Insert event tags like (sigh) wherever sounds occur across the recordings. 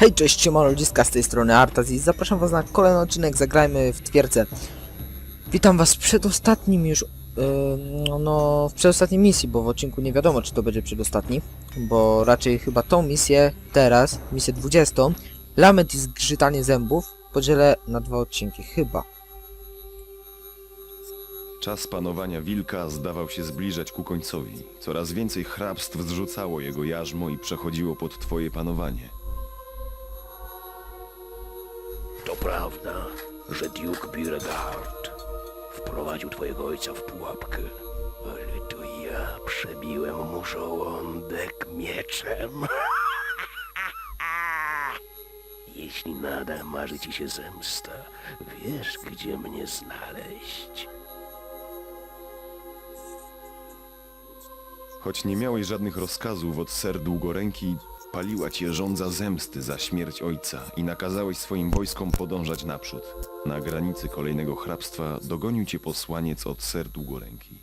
Hej, cześć, siema ludziska, z tej strony Artaz i zapraszam was na kolejny odcinek Zagrajmy w Twierdzę. Witam was w przedostatnim już, yy, no, w przedostatniej misji, bo w odcinku nie wiadomo, czy to będzie przedostatni, bo raczej chyba tą misję teraz, misję 20, lament i zgrzytanie zębów, podzielę na dwa odcinki, chyba. Czas panowania wilka zdawał się zbliżać ku końcowi. Coraz więcej hrabstw zrzucało jego jarzmo i przechodziło pod twoje panowanie. Prawda, że Duke Beauregard wprowadził twojego ojca w pułapkę, ale to ja przebiłem mu żołądek mieczem. (laughs) Jeśli nadal marzy ci się zemsta, wiesz, gdzie mnie znaleźć. Choć nie miałeś żadnych rozkazów od ser długoręki, paliła cię żądza zemsty za śmierć ojca i nakazałeś swoim wojskom podążać naprzód. Na granicy kolejnego hrabstwa dogonił cię posłaniec od ser długoręki.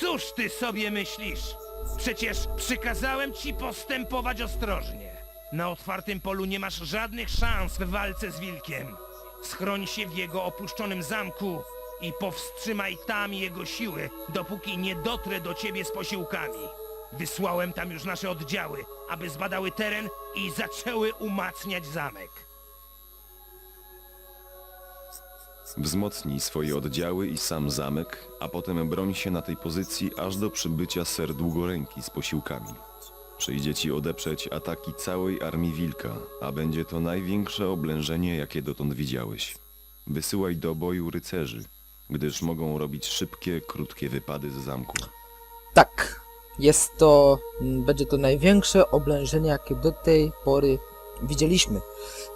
Cóż ty sobie myślisz? Przecież przykazałem ci postępować ostrożnie. Na otwartym polu nie masz żadnych szans w walce z wilkiem. Schroń się w jego opuszczonym zamku i powstrzymaj tam jego siły, dopóki nie dotrę do ciebie z posiłkami. Wysłałem tam już nasze oddziały, aby zbadały teren i zaczęły umacniać zamek. Wzmocnij swoje oddziały i sam zamek, a potem broń się na tej pozycji aż do przybycia ser długoręki z posiłkami. Przyjdzie ci odeprzeć ataki całej armii wilka, a będzie to największe oblężenie, jakie dotąd widziałeś. Wysyłaj do boju rycerzy, gdyż mogą robić szybkie, krótkie wypady z zamku. Tak, jest to, m, będzie to największe oblężenie, jakie do tej pory widzieliśmy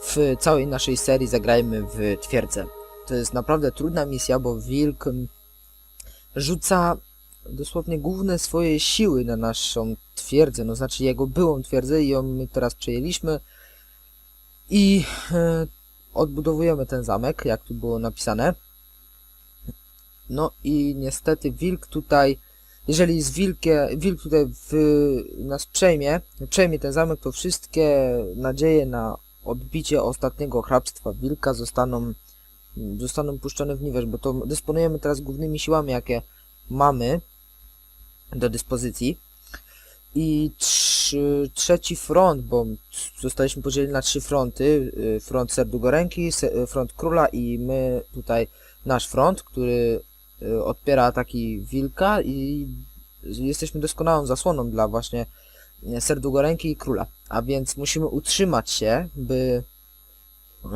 w całej naszej serii Zagrajmy w Twierdzę. To jest naprawdę trudna misja, bo Wilk m, rzuca dosłownie główne swoje siły na naszą twierdzę, no znaczy jego byłą twierdzę i ją my teraz przejęliśmy i e, odbudowujemy ten zamek, jak tu było napisane. No i niestety wilk tutaj, jeżeli z wilkie, wilk tutaj w, nas przejmie, przejmie ten zamek, to wszystkie nadzieje na odbicie ostatniego hrabstwa wilka zostaną, zostaną puszczone w niwecz, bo to dysponujemy teraz głównymi siłami, jakie mamy do dyspozycji. I trzy, trzeci front, bo zostaliśmy podzieleni na trzy fronty. y, Front Serdugoręki, se- front Króla i my tutaj nasz front, który odpiera ataki Wilka i jesteśmy doskonałą zasłoną dla właśnie y, Serdugoręki i Króla. A więc musimy utrzymać się, by y,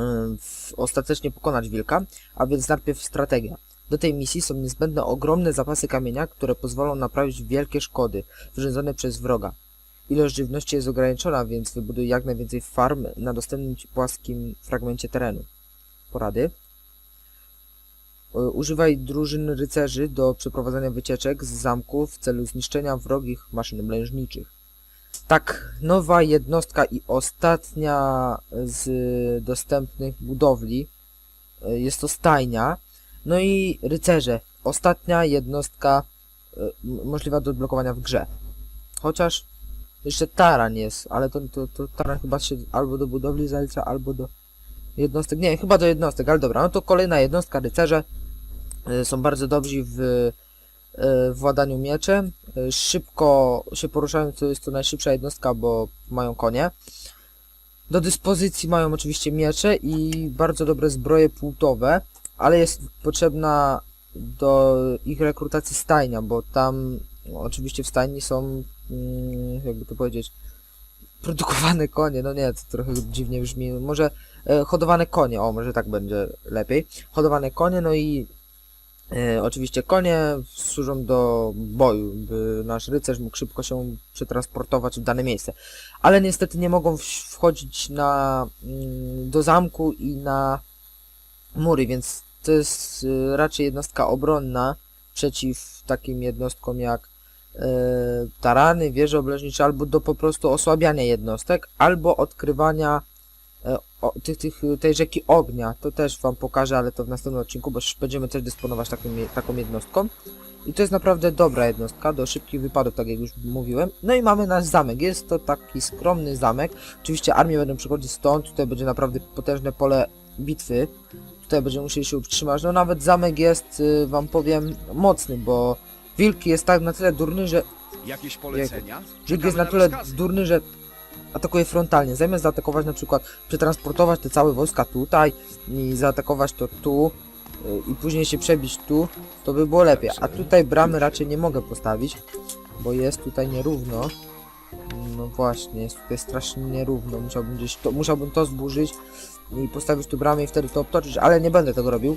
ostatecznie pokonać Wilka, a więc najpierw strategia. Do tej misji są niezbędne ogromne zapasy kamienia, które pozwolą naprawić wielkie szkody wyrządzone przez wroga. Ilość żywności jest ograniczona, więc wybuduj jak najwięcej farm na dostępnym płaskim fragmencie terenu. Porady. E, Używaj drużyn rycerzy do przeprowadzania wycieczek z zamku w celu zniszczenia wrogich maszyn oblężniczych. Tak, nowa jednostka i ostatnia z dostępnych budowli e, jest to stajnia. No i rycerze. Ostatnia jednostka e, możliwa do odblokowania w grze. Chociaż jeszcze taran jest, ale to, to, to taran chyba się albo do budowli zalicza, albo do jednostek. Nie, chyba do jednostek, ale dobra, no to kolejna jednostka rycerze. E, Są bardzo dobrzy w e, władaniu mieczem. Szybko się poruszają, to jest to najszybsza jednostka, bo mają konie. Do dyspozycji mają oczywiście miecze i bardzo dobre zbroje płutowe, ale jest potrzebna do ich rekrutacji stajnia, bo tam no, oczywiście w stajni są, mm, jakby to powiedzieć, produkowane konie, no nie, to trochę dziwnie brzmi, może e, hodowane konie, o może tak będzie lepiej, hodowane konie, no i e, oczywiście konie służą do boju, by nasz rycerz mógł szybko się przetransportować w dane miejsce, ale niestety nie mogą wchodzić na, mm, do zamku i na mury, więc to jest y, raczej jednostka obronna przeciw takim jednostkom jak y, tarany, wieże obleżnicze, albo do po prostu osłabiania jednostek, albo odkrywania o, tych, tych, tej rzeki ognia. To też wam pokażę, ale to w następnym odcinku, bo już będziemy też dysponować taką, je- taką jednostką. I to jest naprawdę dobra jednostka do szybkich wypadów, tak jak już mówiłem. No i mamy nasz zamek. Jest to taki skromny zamek. Oczywiście armie będą przychodzić stąd. Tutaj będzie naprawdę potężne pole bitwy. Tutaj będziemy musieli się utrzymać. No nawet zamek jest, y, wam powiem, mocny, bo wilk jest tak na tyle durny, że Jakieś polecenia? Wilk jest na tyle durny, że atakuje frontalnie. Zamiast zaatakować na przykład, przetransportować te całe wojska tutaj i zaatakować to tu y, i później się przebić tu, to by było lepiej. A tutaj bramy raczej nie mogę postawić, bo jest tutaj nierówno. No właśnie, jest tutaj strasznie nierówno. Musiałbym gdzieś to, musiałbym to zburzyć i postawić tu bramę i wtedy to obtoczyć, ale nie będę tego robił.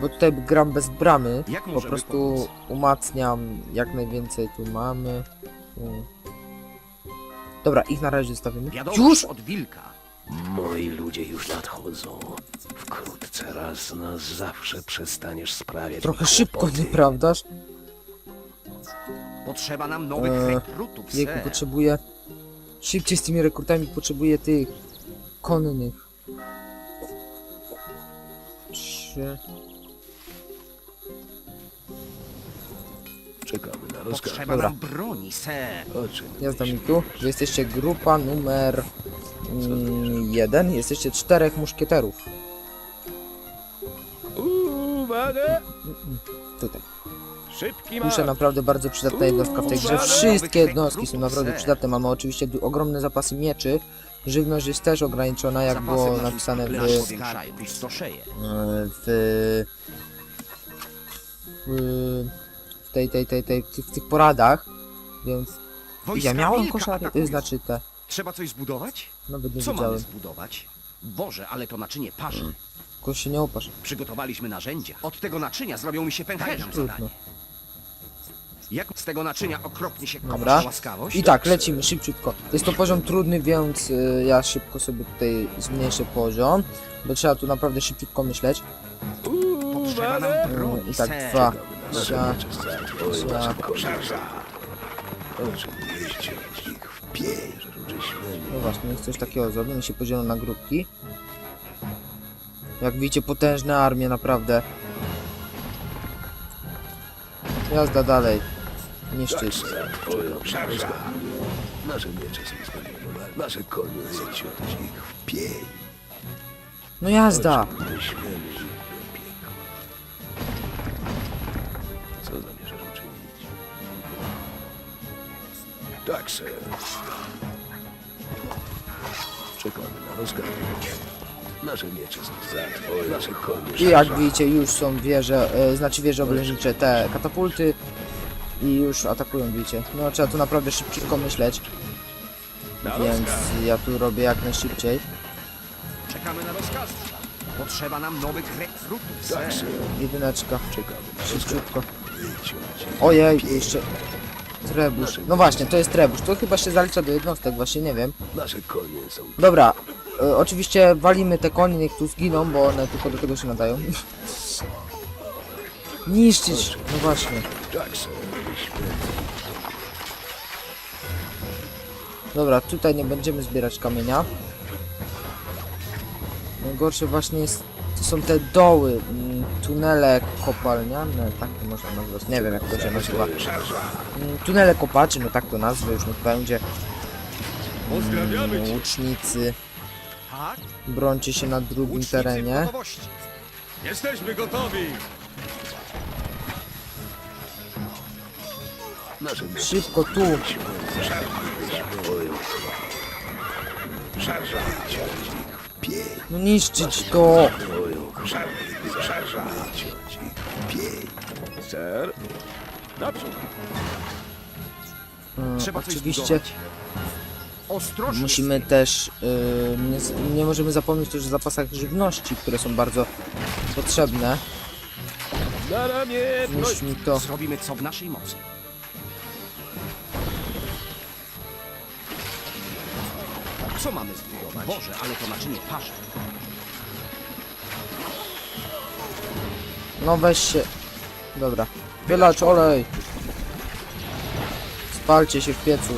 Bo tutaj gram bez bramy. Po prostu pomóc? umacniam jak najwięcej tu mamy. Tu. Dobra, ich na razie zostawimy. Już! od wilka. Moi ludzie już nadchodzą. Wkrótce raz na zawsze przestaniesz sprawiać Trochę mi szybko, kłopoty. nieprawdaż? Potrzeba nam nowych Eee, rekrutów, Wieku ser. potrzebuję... Szybciej z tymi rekrutami potrzebuję tych... konnych. Trzy... Czekamy na rozkaz. Potrzeba Dobra. nam broni, ser. O czym Jazda mi tu. Wy jesteście grupa numer... Mm, jeden. Jesteście czterech muszkieterów. Uwaga! Tutaj. Szybki Muszę naprawdę bardzo przydatna jednostka w tej grze. Wszystkie jednostki są naprawdę przydatne. Mamy oczywiście du- ogromne zapasy mieczy. Żywność jest też ograniczona, jak było napisane pustoszeje. w, w tej, tej, tej, tej, w tych, w tych poradach. Więc Wojska ja miałem wilka koszary, atakują. y, znaczy te, Trzeba coś zbudować? nawet nie Co mamy widziałem. zbudować? Boże, ale to naczynie parzy. Tylko się nie upasz. Przygotowaliśmy narzędzia. Od tego naczynia zrobią mi się pęcherze. Trudno. Jak z tego naczynia okropnie się Dobra. łaskawość? I tak, lecimy szybciutko. Jest to poziom trudny, więc y, ja szybko sobie tutaj zmniejszę poziom. Bo trzeba tu naprawdę szybciutko myśleć. Potrzeba nam broni, I tak, dwa, trza, miecze za trza, nasze koszarza. O czym jeźdźcie ich w pień, że żeśmy No właśnie, niech coś takiego niech się podzielą na grupki. Jak widzicie, potężne armie, naprawdę. Jazda dalej. Nasze miecze są nasze konie ich w pień. No jazda! Tak, ser. Czekamy na rozkaz. Nasze miecze są za twoje, nasze konie. I jak widzicie, już są wieże, e, znaczy wieże oblężnicze, te katapulty. I już atakują, widzicie. No trzeba tu naprawdę szybciutko myśleć. Więc ja tu robię jak najszybciej. Czekamy na rozkazy. Potrzeba nam nowych rekrutów, Tak, ser. Jedyneczka. Czekamy na Szybciutko. Ojej, jeszcze... Trebusz. No właśnie, to jest trebusz. To chyba się zalicza do jednostek, właśnie nie wiem. Nasze konie są Dobra, e, oczywiście walimy te konie, niech tu zginą, bo one tylko do tego się nadają. (laughs) Niszczyć, no właśnie. tak, Dobra, tutaj nie będziemy zbierać kamienia. Najgorsze właśnie jest, to są te doły, mm, tunele kopalniane, tak to można nazwać, nie wiem jak to się nazywa. Mm, Tunele kopaczy, no tak to nazwę, już niech będzie. Mm, Łucznicy, Tak? brońcie się na drugim Łucznicy w terenie. gotowości. Jesteśmy gotowi! Szybko tu, no niszczyć to. W pień. Ser? Mm, Trzeba coś Oczywiście zbudować. Ostrożnie. musimy też, y, nie, nie możemy zapomnieć też o zapasach żywności, które są bardzo potrzebne. Na ramię! Niszcz mi to. Zrobimy co w naszej mocy. Co mamy zbudować? Boże, ale to naczynie parzy. No weź się. Dobra. Wylacz olej. Spalcie się w piecu.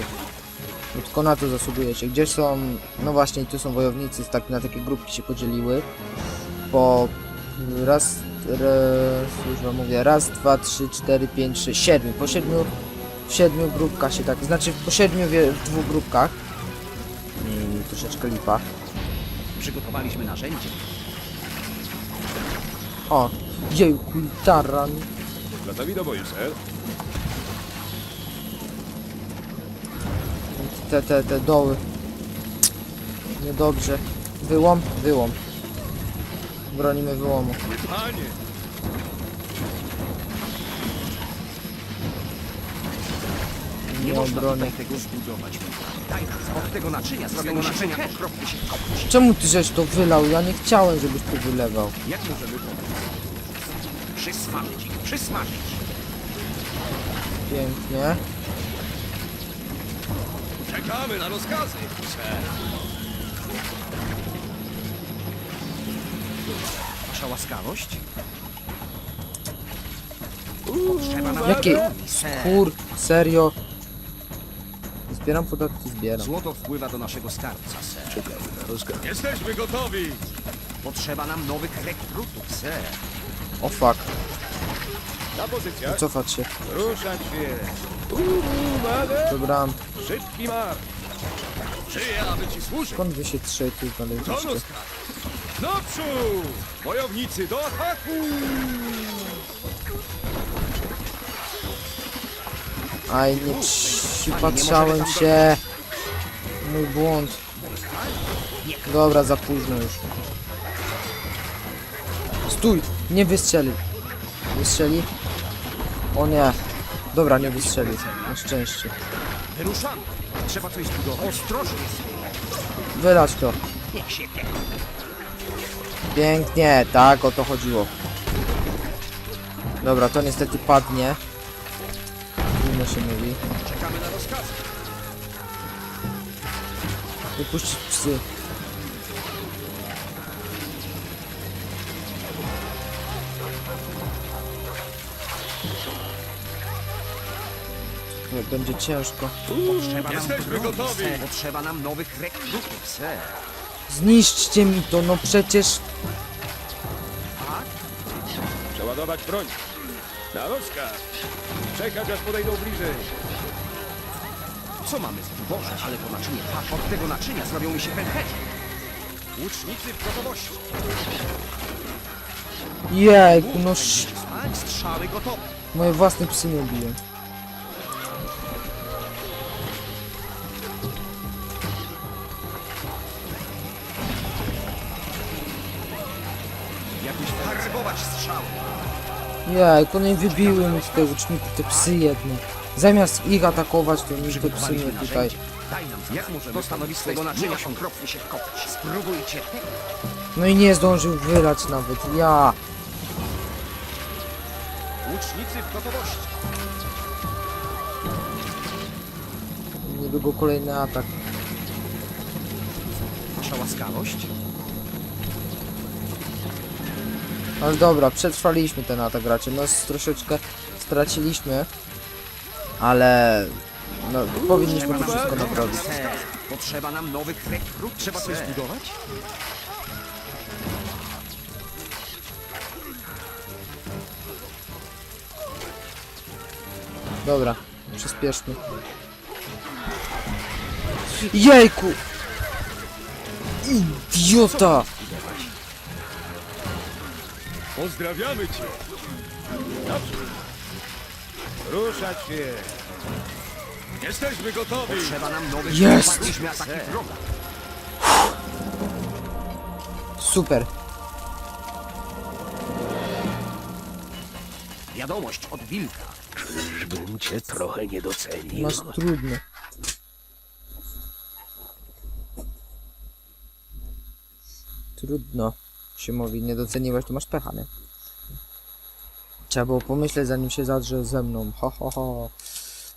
Bo tylko na to zasługujecie. Gdzie są... No właśnie, tu są wojownicy, tak, na takie grupki się podzieliły. Po raz Raz, już wam mówię, raz, dwa, trzy, cztery, pięć, sześć, siedmiu. Po siedmiu, w siedmiu grupkach się tak, znaczy po siedmiu wie- w dwóch grupkach. I troszeczkę lipa. Przygotowaliśmy narzędzie. O, jejku, taran. Gotowi do boju, ser? Te, te, te doły. Niedobrze. Wyłom, wyłom. Bronimy wyłomu. Panie! Nie Nie można obronię. tutaj tego zbudować. Daj nam od tego naczynia, z tego naczynia okropnie się kopci. Czemu ty żeś to wylał? Ja nie chciałem, żebyś to wylewał. Jak możemy? Przysmażyć ich, przysmażyć. Pięknie. Czekamy na rozkazy. Wasza łaskawość? Potrzeba nam ser. kur, serio. Zbieram podatki, zbieram. Złoto wpływa do naszego skarbca, ser. Czekamy na rozkaz. Jesteśmy gotowi! Potrzeba nam nowych rekrutów, ser. O fuck, Na pozycjach. cofać się. Ruszać się! Uwaga! Szybki! Żyję, aby ci służyć! skąd wy się trzej tu znaleźliście? rozkaz! Naprzód! Wojownicy do ataku! Aj, nie przypatrzałem się. Mój błąd. Dobra, za późno już. Stój! Nie wystrzeli. Wystrzeli? O nie. Dobra, nie wystrzeli. Na szczęście. Wyruszamy. Trzeba coś zbudować. Ostrożnie, Wylać to. Pięknie, tak o to chodziło. Dobra, to niestety padnie. Trudno się mówi. Czekamy na rozkazy. Wypuścić psy. Nie, Będzie ciężko. Potrzeba nam Jesteśmy broni, gotowi. Potrzeba nam nowych rekrutów, ser. Zniszczcie mi to, no przecież... Przeładować broń! Na rozkaz! Czekać aż podejdą bliżej! Co mamy zbudować? Ale to naczynie tak. Od tego naczynia zrobią mi się pęcherze. Łucznicy w gotowości! Jejku, no sz... Strzały gotowe. Moje własne psy mnie biją. Jejku, no i wybiły mi te łuczniki, te psy jedne. Zamiast ich atakować, to mi te psy mnie tutaj... narzędzie. Daj nam Jak możemy naczynia okropnie się. Spróbujcie. No i nie zdążył wylać nawet, ja... Łucznicy w gotowości! Niedługo kolejny atak. Wasza łaskawość? Ale dobra, przetrwaliśmy ten atak raczej. No troszeczkę straciliśmy. Ale... No, powinniśmy to wszystko naprawić. Potrzeba nam nowych rekrutów. Trzeba coś zbudować? Dobra, przyspieszmy. Jejku! Idiota! Pozdrawiamy cię! Naprzód! Ruszać się! Jesteśmy gotowi! Potrzeba nam nowych Jest! Super. Wiadomość od wilka. Żebym cię trochę nie docenił. Masz trudno. Trudno się mówi, nie doceniłeś, to masz pecha, nie? Trzeba było pomyśleć zanim się zadrze ze mną. Ho, ho, ho.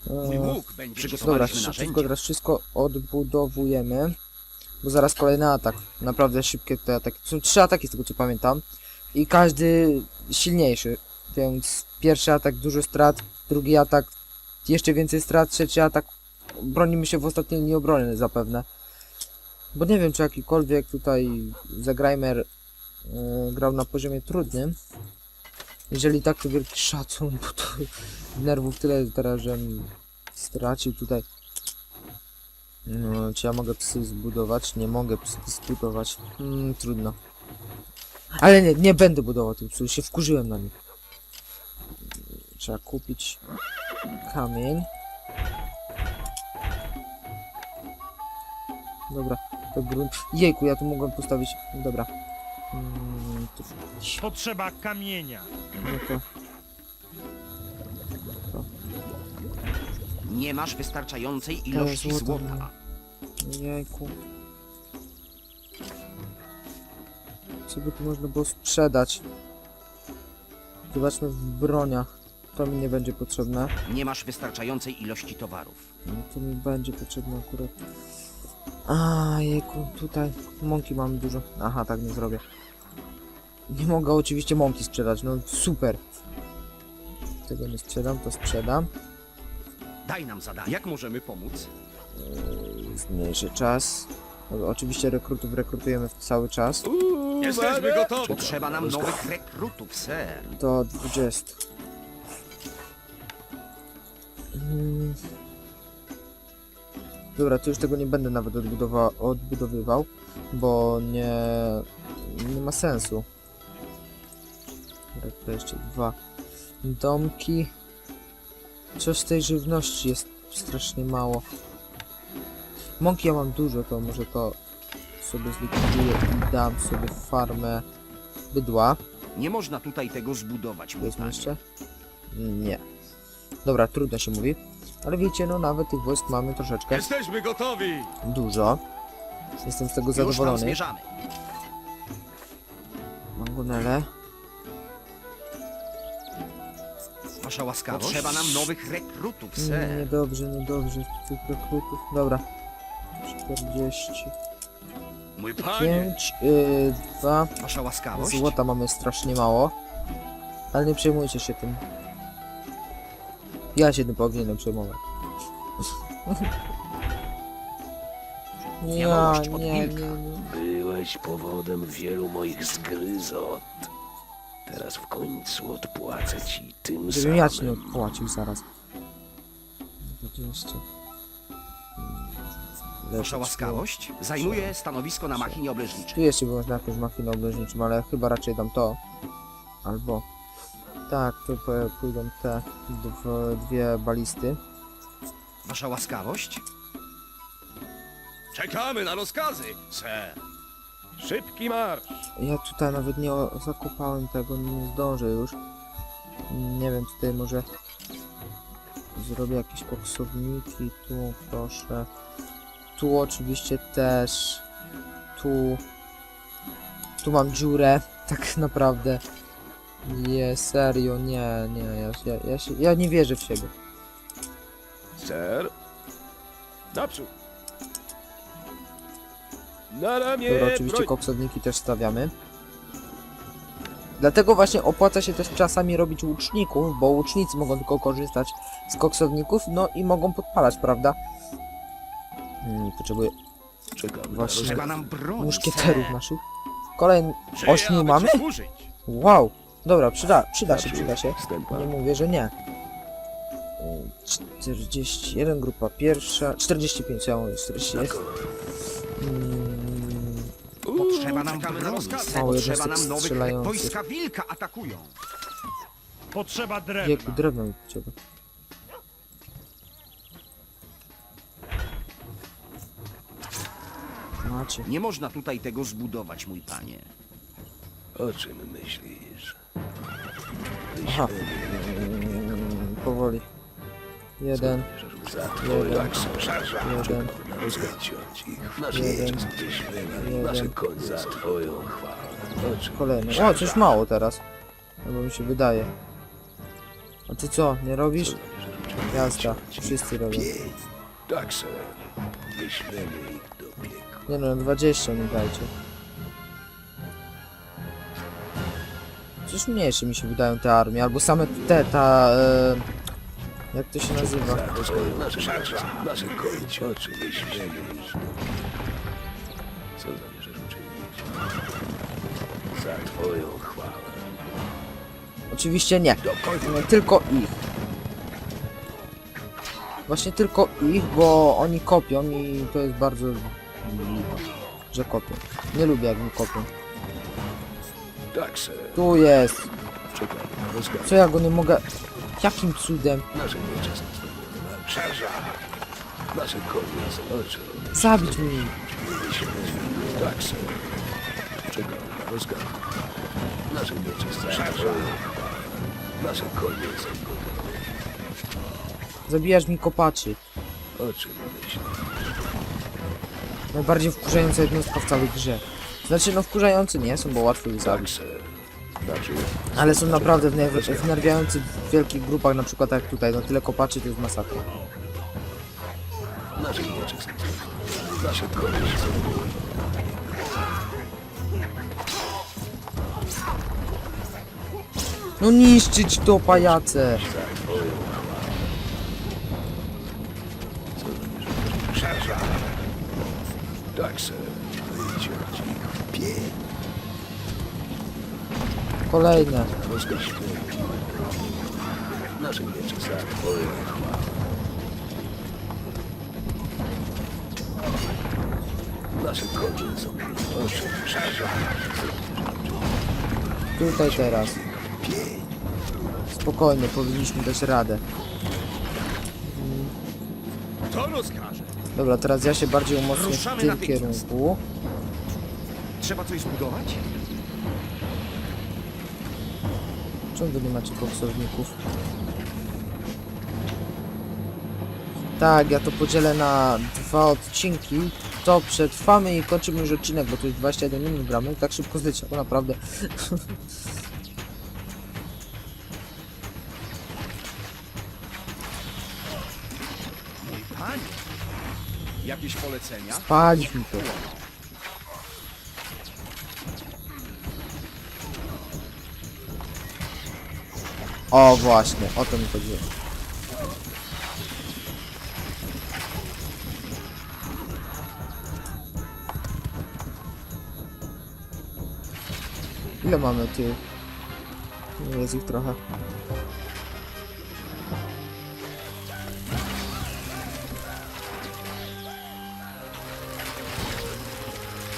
Mój Eee, łuk będzie Dobra, szybko teraz wszystko odbudowujemy. Bo zaraz kolejny atak. Naprawdę szybkie te ataki. Są trzy ataki z tego co pamiętam. I każdy silniejszy. Więc pierwszy atak dużo strat, drugi atak jeszcze więcej strat, trzeci atak bronimy się w ostatniej linii obrony zapewne. Bo nie wiem czy jakikolwiek tutaj Zagrajmer grał na poziomie trudnym. Jeżeli tak, to wielki szacun, bo to nerwów tyle teraz, żem stracił tutaj. No, czy ja mogę psy zbudować? Nie mogę psy zbudować. Hmm, trudno. Ale nie, nie będę budował tych psów, się wkurzyłem na nich. Trzeba kupić kamień. Dobra, to grunt. Jejku, ja tu mogłem postawić. Dobra. Mm, Potrzeba kamienia. no to. Nie masz wystarczającej ilości złoto, złota. Jejku. Co by tu można było sprzedać? Zobaczmy w broniach. To mi nie będzie potrzebne. Nie masz wystarczającej ilości towarów. No, to mi będzie potrzebne akurat. A jejku, tutaj mąki mam dużo. Aha, tak nie zrobię. Nie mogę oczywiście mąki sprzedać, no super. Tego nie sprzedam, to sprzedam. Daj nam zadanie. Jak możemy pomóc? Zmniejszy czas. No, Oczywiście rekrutów rekrutujemy cały czas. Jesteśmy gotowi. Potrzeba nam nowych rekrutów, ser. Do 20. Mm. Dobra, to już tego nie będę nawet odbudowa odbudowywał, bo nie, nie ma sensu. Dobra, to jeszcze dwa domki. Coś z tej żywności jest strasznie mało. Mąki ja mam dużo, to może to sobie zlikwiduję i dam sobie farmę bydła. Nie można tutaj tego zbudować, mój Jest jeszcze? Nie. Dobra, trudno się mówi. Ale wiecie, no nawet tych wojsk mamy troszeczkę Jesteśmy gotowi. dużo. Jestem z tego Już tam zadowolony. zmierzamy. Mangonele. Wasza łaskawość. Potrzeba nam nowych rekrutów, Mm, ser. Niedobrze, niedobrze. Tych rekrutów. Dobra. 40. Mój panie. 5, yy, 2. Wasza łaskawość. Złota mamy strasznie mało. Ale nie przejmujcie się tym. Ja się tym powinienem przejmować. (laughs) Ja, Miałość od nie, nie, wilka. nie. Byłeś powodem wielu moich zgryzot. Teraz w końcu odpłacę ci tym Żebym ja ci nie samym. odpłacił zaraz. 20. Wasza łaskawość. Zajmuje stanowisko na machinie obleżniczej. Tu jeszcze by można jakąś machinę obleżniczą, ale chyba raczej dam to. Albo... Tak, tu p- pójdą te dw- dwie balisty. Wasza łaskawość. Czekamy na rozkazy, ser. Szybki marsz. Ja tutaj nawet nie zakopałem tego, nie zdążę już. Nie wiem, tutaj może zrobię jakieś koksowniki, tu proszę. Tu oczywiście też. Tu. Tu mam dziurę, (laughs) tak naprawdę. Nie, serio, nie, nie, ja, ja, ja, się, ja nie wierzę w siebie. Ser. Naprzód. Na ramię. Dobra, oczywiście broń. koksowniki też stawiamy. Dlatego właśnie opłaca się też czasami robić łuczników, bo łucznicy mogą tylko korzystać z koksowników, no i mogą podpalać, prawda? Hmm, potrzebuję Czekam Właśnie. Trzeba nam broni, muszkieterów naszych. Kolejny... Ośmiu mamy? Wow! Dobra, przyda, przyda się, przyda się. Stępa. Nie mówię, że nie. Hmm, 41, grupa pierwsza... 45, ja mówię, 40 jest. Hmm, Potrzeba nam czekamy na broni, rozkazy. ser. Mało Potrzeba jednostek nam nowych. Wojska wilka atakują. Potrzeba drewna. Drewno mi potrzeba. Macie. Nie można tutaj tego zbudować, mój panie. O czym myślisz? Aha. Mm, powoli. Jeden, Za twoją na rozgaciąć ich. Nasz jeden, czas wyślemy, jeden. nasze koń za twoją chwałę. Kolejny. O, coś mało teraz. Albo mi się wydaje. A ty co, nie robisz? Jazda, wszyscy robią. Tak. Wyślemy ich do piekła. Nie no, 20 mi dajcie. Coś mniejsze mi się wydają te armie, albo same te, ta... E, jak to się nazywa? Za twoją nasze nasze, nasze koń oczy wyślemy ich do Co zamierzasz uczynić? Za twoją chwałę. Oczywiście nie. Nie, Tylko ich. Właśnie tylko ich, bo oni kopią i to jest bardzo lipa, że kopią. Nie lubię jak mi kopią. Tak, ser. Tu jest. Rozkaz. Co ja go nie mogę... Jakim cudem? Nasze miecze są zdobywane. Szarża! Nasze konie zobaczą. Zabić mnie. Tak, ser. Czekam na rozkaz. Nasze miecze są zdobywane. Nasze konie są gotowe. Zabijasz mi kopaczy. O czym myślisz? Najbardziej wkurzająca jednostka w całej grze. Znaczy, no wkurzający nie są, bo łatwo ich Tak, zabić. Ale są naprawdę wner- wnerwiający w wielkich grupach, na przykład jak tutaj, no tyle kopaczy to jest masakra. No niszczyć to pajace! Tak, ser. Szarża! Tutaj teraz. Spokojnie, powinniśmy dać radę. To rozkaże. Dobra, teraz ja się bardziej umocnię w Ruszamy tym natychmiast. kierunku. Trzeba coś zbudować? Czemu wy nie macie koksowników? Tak, ja to podzielę na dwa odcinki. To przetrwamy i kończymy już odcinek, bo to już 21 minut gramy. Tak szybko zleciało, naprawdę. (laughs) Jakieś polecenia? Spalić mi to. O właśnie, o to mi chodziło. Ile mamy ty? Jest ich trochę.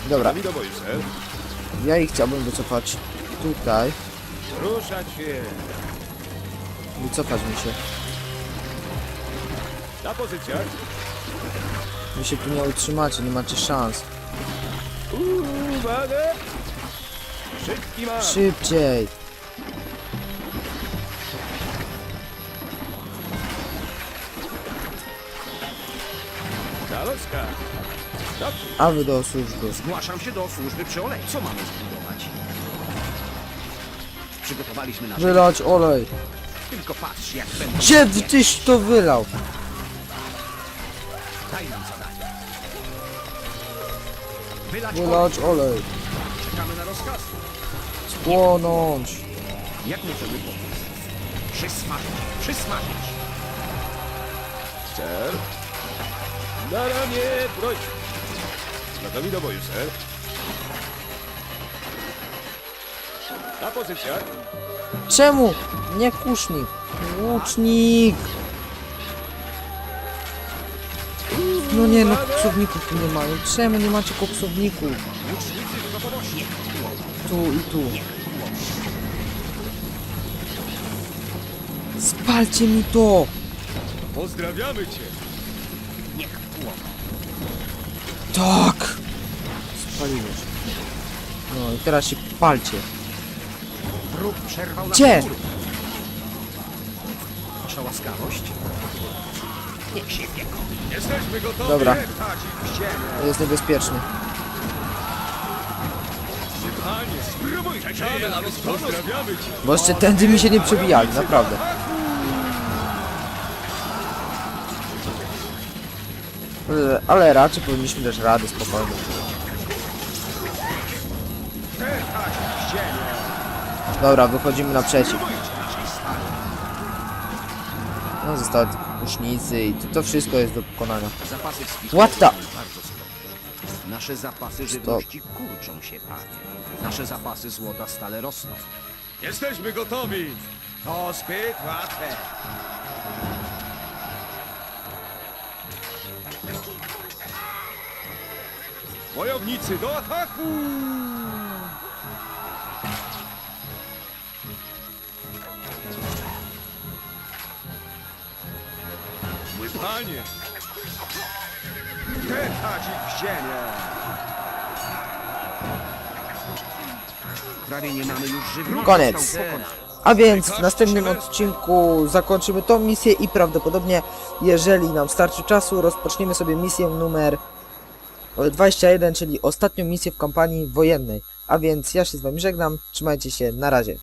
Dobra, ja ich chciałbym wycofać tutaj. Ruszać się. Wycofać mi się. Na pozycjach. Wy się tu nie utrzymacie, nie macie szans. Uwaga! Szybki ma. Szybciej! A wy do służby. Zgłaszam się do służby przy oleju. Co mamy zbudować? Przygotowaliśmy nasze... Wylać olej. Tylko patrz, jak będą... Gdzie ty tyś to wylał? Daj nam zadanie. Wylać olej. Wylać olej. Czekamy na rozkaz. Spłonąć. Jak możemy pomóc? Przysmażyć. Przysmażyć. Ser. Na ramię, broń. Gotowi do boju, ser. Czemu? Nie kusznik. Łucznik. No nie, no koksowników tu nie mają. Czemu nie macie koksowników? Łucznicy w gotowości. Tu i tu. Spalcie mi to! Pozdrawiamy cię. Niech. Tak! Spaliłeś. No i teraz się palcie. Wróg przerwał Gdzie? Wasza łaskawość? Niech się. Jesteśmy gotowi. Dobra, Wjechać w ziemię. jest niebezpieczny. Panie, spróbuj. Czekamy na Pozdrawiamy cię. Bo jeszcze tędy mi się nie przebijali, naprawdę. Ale- raczej powinniśmy dać rady spokojnie. Dobra, wychodzimy naprzeciw. No zostały tylko kusznicy i to, to wszystko jest do pokonania. Zapasy What the-. Nasze zapasy żywności kurczą się, panie. Nasze zapasy złota stale rosną. Jesteśmy gotowi! To zbyt łatwe. Wojownicy, do ataku! Mój panie! Ich w ziemię. Prawie nie mamy już żywności. Koniec. Został pokonany. A więc w następnym odcinku zakończymy tą misję i prawdopodobnie, jeżeli nam starczy czasu, rozpoczniemy sobie misję numer 21, czyli ostatnią misję w kampanii wojennej. A więc ja się z wami żegnam, trzymajcie się, na razie.